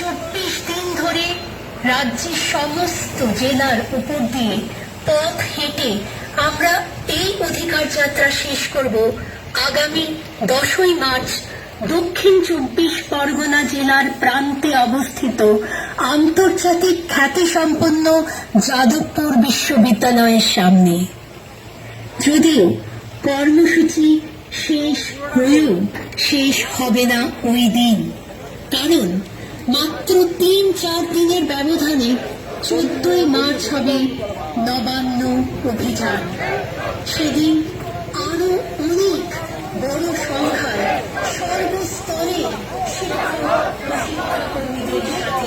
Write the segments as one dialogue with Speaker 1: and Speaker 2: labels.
Speaker 1: চব্বিশ দিন ধরে রাজ্যের সমস্ত জেলার উপর দিয়ে পথ হেঁটে আমরা এই অধিকার যাত্রা শেষ করব আগামী দশই মার্চ দক্ষিণ চব্বিশ পরগনা জেলার প্রান্তে অবস্থিত আন্তর্জাতিক খ্যাতিসম্পন্ন যাদবপুর বিশ্ববিদ্যালয়ের সামনে। যদিও কর্মসূচি শেষ হয়েও শেষ হবে না ওই দিন। কারণ মাত্র তিন চার দিনের ব্যবধানে চোদ্দই মার্চ হবে নবান্ন অভিযান। সেদিন আরও অনেক বড় সংখ্যায় সর্বস্তরে শিক্ষক ও শিক্ষাকর্মীদের সাথে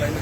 Speaker 2: লাইনে